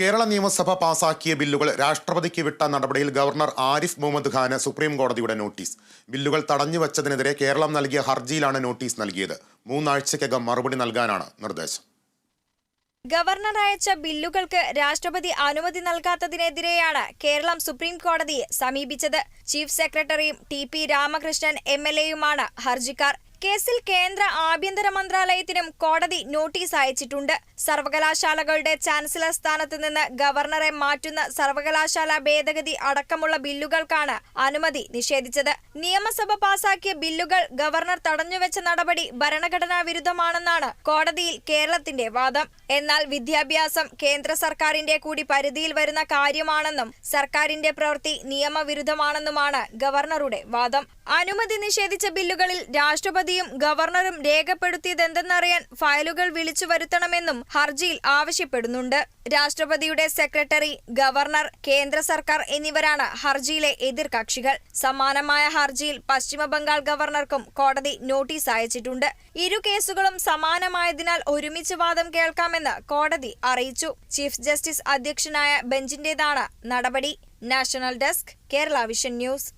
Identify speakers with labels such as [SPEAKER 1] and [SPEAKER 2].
[SPEAKER 1] കേരള നിയമസഭ പാസാക്കിയ ബില്ലുകൾ രാഷ്ട്രപതിക്ക് വിട്ട നടപടിയിൽ ഗവർണർ ആരിഫ് മുഹമ്മദ് ഖാന് സുപ്രീം കോടതിയുടെ നോട്ടീസ്. ബില്ലുകൾ തടഞ്ഞുവച്ചതിനെതിരെ കേരളം നൽകിയ ഹർജിയിലാണ് നോട്ടീസ് നൽകിയത്. മൂന്നാഴ്ചയ്ക്കകം മറുപടി നൽകാനാണ് നിർദ്ദേശം.
[SPEAKER 2] ഗവർണർ അയച്ച ബില്ലുകൾക്ക് രാഷ്ട്രപതി അനുമതി നൽകാത്തതിനെതിരെയാണ് കേരളം സുപ്രീം കോടതിയെ സമീപിച്ചത്. ചീഫ് സെക്രട്ടറിയും T P Ramakrishnan M L എയുമാണ് ഹർജിക്കാർ. കേസിൽ കേന്ദ്ര ആഭ്യന്തര മന്ത്രാലയത്തിനും കോടതി നോട്ടീസ് അയച്ചിട്ടുണ്ട്. സർവകലാശാലകളുടെ ചാൻസലർ സ്ഥാനത്ത് നിന്ന് ഗവർണറെ മാറ്റുന്ന സർവകലാശാല ഭേദഗതി അടക്കമുള്ള ബില്ലുകൾക്കാണ് അനുമതി നിഷേധിച്ചത്. നിയമസഭ പാസാക്കിയ ബില്ലുകൾ ഗവർണർ തടഞ്ഞുവെച്ച നടപടി ഭരണഘടനാ വിരുദ്ധമാണെന്നാണ് കോടതിയിൽ കേരളത്തിന്റെ വാദം. എന്നാൽ വിദ്യാഭ്യാസം കേന്ദ്ര സർക്കാരിന്റെ കൂടി പരിധിയിൽ വരുന്ന കാര്യമാണെന്നും സർക്കാരിന്റെ പ്രവൃത്തി നിയമവിരുദ്ധമാണെന്നുമാണ് ഗവർണറുടെ വാദം. അനുമതി നിഷേധിച്ച ബില്ലുകളിൽ രാഷ്ട്രപതിയും ഗവർണറും രേഖപ്പെടുത്തിയതെന്തെന്നറിയാൻ ഫയലുകൾ വിളിച്ചു വരുത്തണമെന്നും ഹർജിയിൽ ആവശ്യപ്പെടുന്നുണ്ട്. രാഷ്ട്രപതിയുടെ സെക്രട്ടറി ഗവർണർ കേന്ദ്ര സർക്കാർ എന്നിവരാണ് ഹർജിയിലെ എതിർകക്ഷികൾ. സമാനമായ ഹർജിയിൽ പശ്ചിമ ബംഗാൾ ഗവർണർക്കും കോടതി നോട്ടീസ് അയച്ചിട്ടുണ്ട്. ഇരു കേസുകളും സമാനമായതിനാൽ ഒരുമിച്ച് വാദം കേൾക്കാമെന്ന് കോടതി അറിയിച്ചു. ചീഫ് ജസ്റ്റിസ് അധ്യക്ഷനായ ബെഞ്ചിന്റേതാണ് നടപടി. National desk Kerala vision news.